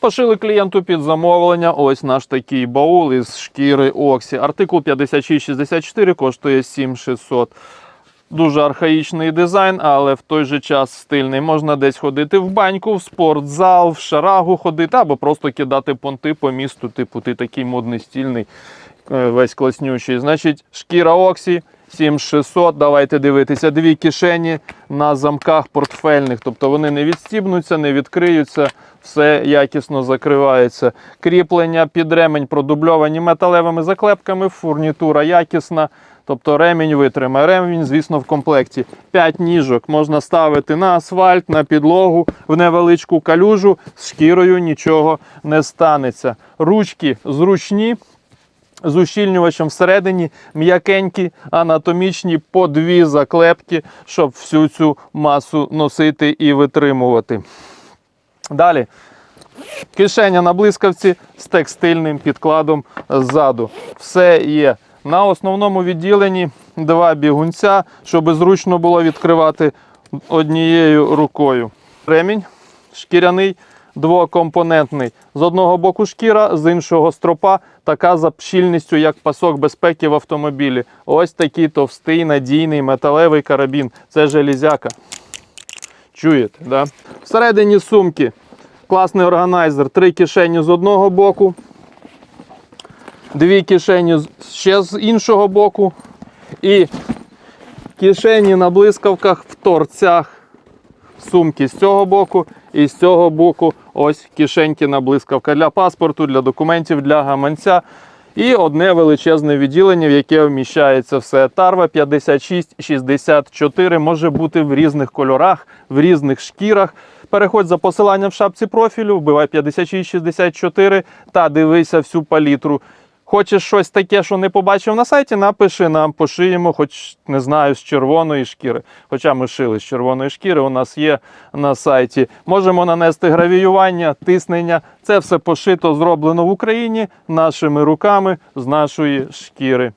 Пошили клієнту під замовлення. Ось наш такий баул із шкіри Оксі. Артикул 5664 коштує 7600. Дуже архаїчний дизайн, але в той же час стильний. Можна десь ходити в баньку, в спортзал, в шарагу ходити, або просто кидати понти по місту. Типу, ти такий модний, стільний, е, весь класнючий. Значить, шкіра Оксі 7600. Давайте дивитися. Дві кишені на замках портфельних. Тобто вони не відстібнуться, не відкриються, все якісно закривається. Кріплення під ремень продубльовані металевими заклепками, фурнітура якісна. Тобто ремінь витримає. Ремінь, звісно, в комплекті. 5 ніжок можна ставити на асфальт, на підлогу, в невеличку калюжу. З шкірою нічого не станеться. Ручки зручні. З ущільнювачем всередині м'якенькі, анатомічні по дві заклепки, щоб всю цю масу носити і витримувати. Далі. Кишеня на блискавці з текстильним підкладом ззаду. Все є. На основному відділенні два бігунця, щоб зручно було відкривати однією рукою. Ремінь шкіряний двокомпонентний. З одного боку шкіра, з іншого стропа, така за щільністю, як пасок безпеки в автомобілі. Ось такий товстий, надійний металевий карабін. Це железяка. Чуєте, да? Всередині сумки класний органайзер, три кишені з одного боку, дві кишені ще з іншого боку. І кишені на блискавках в торцях сумки з цього боку і з цього боку ось кишеньки на блискавка для паспорту, для документів, для гаманця. І одне величезне відділення, в яке вміщається все. Тарва 5664 може бути в різних кольорах, в різних шкірах. Переходь за посиланням в шапці профілю, вбивай 5664 та дивися всю палітру. Хочеш щось таке, що не побачив на сайті, напиши нам, пошиємо, хоч не знаю, з червоної шкіри. Хоча ми шили з червоної шкіри, у нас є на сайті. Можемо нанести гравіювання, тиснення. Це все пошито, зроблено в Україні нашими руками з нашої шкіри.